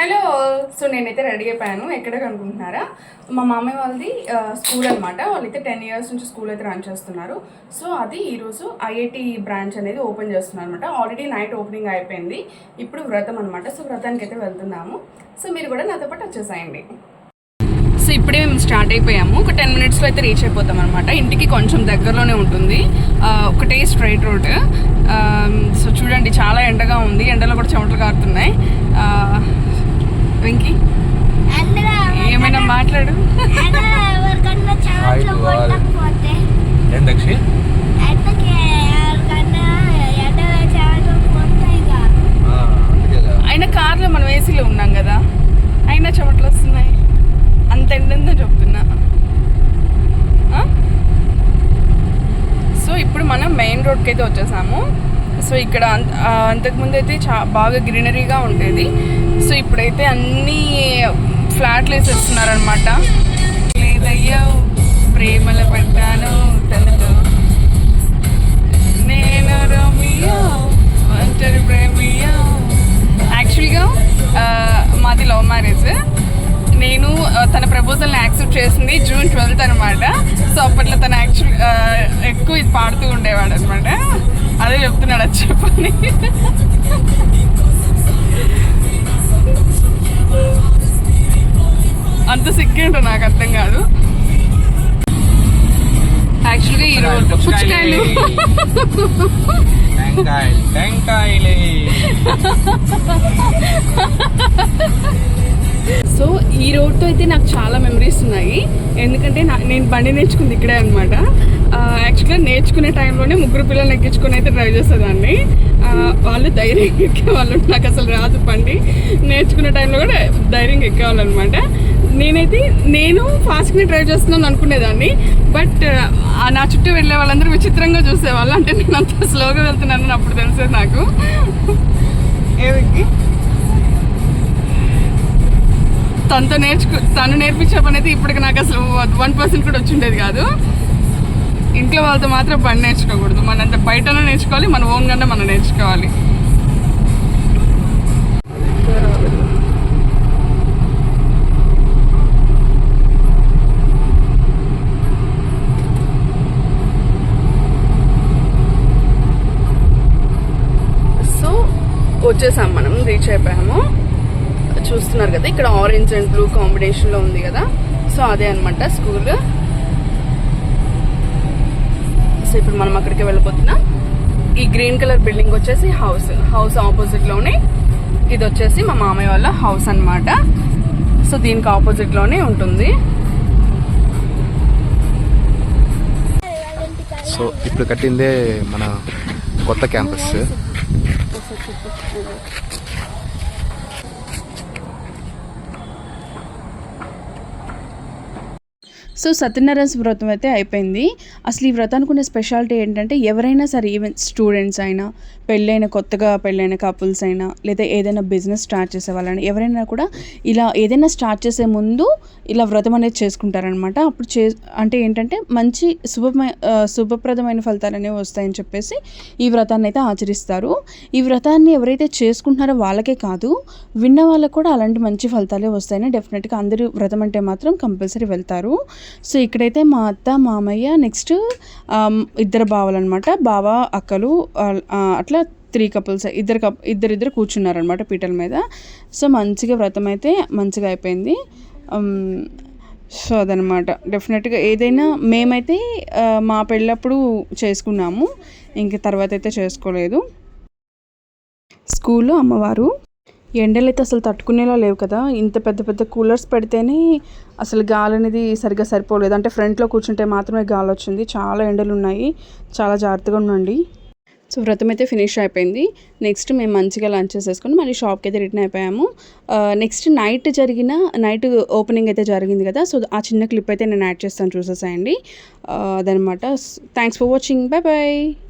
Hello. So నేనైతే ready అయిపోయాను. ఎక్కడ కనుకుంటున్నారా మా మామయ్య వాళ్ళది స్కూల్ అనమాట వాళ్ళైతే టెన్ ఇయర్స్ నుంచి స్కూల్ అయితే రన్ చేస్తున్నారు. సో అది ఈరోజు ఐఐటి బ్రాంచ్ అనేది ఓపెన్ చేస్తున్నారు అనమాట ఆల్రెడీ నైట్ ఓపెనింగ్ అయిపోయింది. ఇప్పుడు వ్రతం అనమాట సో వ్రతానికి అయితే వెళ్తున్నాము. సో మీరు కూడా నాతో పాటు వచ్చేసాయండి. సో ఇప్పుడే మేము స్టార్ట్ అయిపోయాము. ఒక టెన్ మినిట్స్లో అయితే రీచ్ అయిపోతాం అనమాట ఇంటికి కొంచెం దగ్గరలోనే ఉంటుంది. ఒకటే స్ట్రైట్ రోడ్ సో చూడండి చాలా ఎండగా ఉంది. ఎండలో కూడా చెమటలు కారుతున్నాయి. వెంకీ? ఏమైనా మాట్లాడు. ఎవరికన్నా Hi చెమటలు to all. కొట్టకపోతే ఏం దక్షి? ఎండకి ఎవరికన్నా ఎండ చెమటలు కొట్టాయిగా అందుకేగా అయినా కార్లో మనం ఏసీలో ఉన్నాం కదా. అయినా చెమటలు వస్తున్నాయి. అంత ఎండందో చెప్తున్నా? సో ఇప్పుడు మనం మెయిన్ రోడ్కి అయితే వచ్చేసాము. సో ఇక్కడ అంత- అంతకుముందు అయితే చా బాగా గ్రీనరీగా ఉండేది. సో ఇప్పుడైతే అన్ని ఫ్లాట్లు వేసేస్తున్నారనమాట లేదయ్యా ప్రేమల పడ్డాను తనతో. నేను రోమియో ఒంటరి ప్రేమియో యాక్చువల్గా మాది లవ్ మ్యారేజ్ నేను తన ప్రపోజల్ని యాక్సెప్ట్ చేసింది జూన్ ట్వెల్త్ అనమాట సో అప్పట్లో తను యాక్చువల్ ఎక్కువ ఇది పాడుతూ ఉండేవాడు అనమాట అదే చెప్తున్నాడు అది చెప్పని. సిగ్గేంటో నాకు అర్థం కాదు. యాక్చువల్గా ఈరోజు పుచ్చకాయలు. టెంకాయలు టెంకాయలే. సో ఈ రోడ్తో అయితే నాకు చాలా మెమరీస్ ఉన్నాయి. ఎందుకంటే నేను బండి నేర్చుకుంది ఇక్కడే అనమాట యాక్చువల్గా నేర్చుకునే టైంలోనే ముగ్గురు పిల్లల్ని ఎక్కించుకొని అయితే డ్రైవ్ చేసేదాన్ని. వాళ్ళు ధైర్యం ఎక్కేవాళ్ళు. నాకు అసలు రాదు బండి. నేర్చుకునే టైంలో కూడా ధైర్యంగా ఎక్కేవాళ్ళనమాట నేనైతే నేను ఫాస్ట్గా డ్రైవ్ చేస్తున్నాను అనుకునేదాన్ని బట్ నా చుట్టూ వెళ్ళే వాళ్ళందరూ విచిత్రంగా చూసేవాళ్ళు. అంటే నేను అంత స్లోగా వెళ్తున్నానని అప్పుడు తెలిసేది నాకు. ఏమికి తనతో నేర్చుకు తను నేర్పించే పని అయితే ఇప్పటికి నాకు అసలు వన్ పర్సెంట్ కూడా వచ్చి ఉండేది కాదు. ఇంట్లో వాళ్ళతో మాత్రం బండి నేర్చుకోకూడదు. మనంత బయటనే నేర్చుకోవాలి మన ఓన్గానే మనం నేర్చుకోవాలి. వచ్చేసాం మనం రీచ్ అయిపోయాము. చూస్తున్నారు కదా ఇక్కడ ఆరెంజ్ అండ్ బ్లూ కాంబినేషన్లో ఉంది కదా. సో అదే అన్నమాట స్కూల్ సో ఇప్పుడు మనం అక్కడికి వెళ్ళిపోతున్నాం ఈ గ్రీన్ కలర్ బిల్డింగ్ వచ్చేసి హౌస్ హౌస్ ఆపోజిట్లోనే ఇది వచ్చేసి మా మామయ్య వాళ్ళ హౌస్ అన్నమాట. సో దీనికి ఆపోజిట్లోనే ఉంటుంది. సో ఇప్పుడు కట్టిందే మన కొత్త campus such a good so Satyanarayana వ్రతం అయితే అయిపోయింది. అసలు ఈ వ్రతానికి ఉన్న స్పెషాలిటీ ఏంటంటే ఎవరైనా సరే ఈవెన్ స్టూడెంట్స్ అయినా పెళ్ళైన కొత్తగా పెళ్ళైన కపుల్స్ అయినా లేదా ఏదైనా బిజినెస్ స్టార్ట్ చేసే వాళ్ళని ఎవరైనా కూడా ఇలా ఏదైనా స్టార్ట్ చేసే ముందు ఇలా వ్రతం అనేది చేసుకుంటారనమాట అప్పుడు చే అంటే ఏంటంటే మంచి శుభమై శుభప్రదమైన ఫలితాలు అనేవి వస్తాయని చెప్పేసి ఈ వ్రతాన్ని అయితే ఆచరిస్తారు. ఈ వ్రతాన్ని ఎవరైతే చేసుకుంటున్నారో వాళ్ళకే కాదు విన్న వాళ్ళకు కూడా అలాంటి మంచి ఫలితాలే వస్తాయని డెఫినెట్గా అందరూ వ్రతం అంటే మాత్రం కంపల్సరీ వెళ్తారు. సో ఇక్కడైతే మా అత్త మామయ్య నెక్స్ట్ ఇద్దరు బావలన్నమాట బావ అక్కలు అట్లా త్రీ కపుల్స్ ఇద్దరు కప్ ఇద్దరు ఇద్దరు కూర్చున్నారనమాట పీటల మీద. సో మంచిగా వ్రతం అయితే మంచిగా అయిపోయింది. సో అదనమాట. డెఫినెట్గా ఏదైనా మేమైతే మా పెళ్ళప్పుడు చేసుకున్నాము. ఇంక తర్వాత అయితే చేసుకోలేదు. స్కూల్లో అమ్మవారు ఎండలు అయితే అసలు తట్టుకునేలా లేవు కదా. ఇంత పెద్ద పెద్ద కూలర్స్ పెడితేనే అసలు గాలి అనేది సరిగ్గా సరిపోలేదు. అంటే ఫ్రంట్లో కూర్చుంటే మాత్రమే గాలి వచ్చింది చాలా ఎండలు ఉన్నాయి చాలా జాగ్రత్తగా ఉండండి. సో వ్రతం అయితే ఫినిష్ అయిపోయింది. నెక్స్ట్ మేము మంచిగా లంచ్ చేసేసుకొని మళ్ళీ షాప్కి అయితే రిటర్న్ అయిపోయాము. నెక్స్ట్ నైట్ జరిగిన నైట్ ఓపెనింగ్ అయితే జరిగింది కదా. సో ఆ చిన్న క్లిప్ అయితే నేను యాడ్ చేస్తాను. చూసేసాయండి. అదనమాట. Thanks for watching. Bye bye